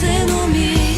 Сину мій,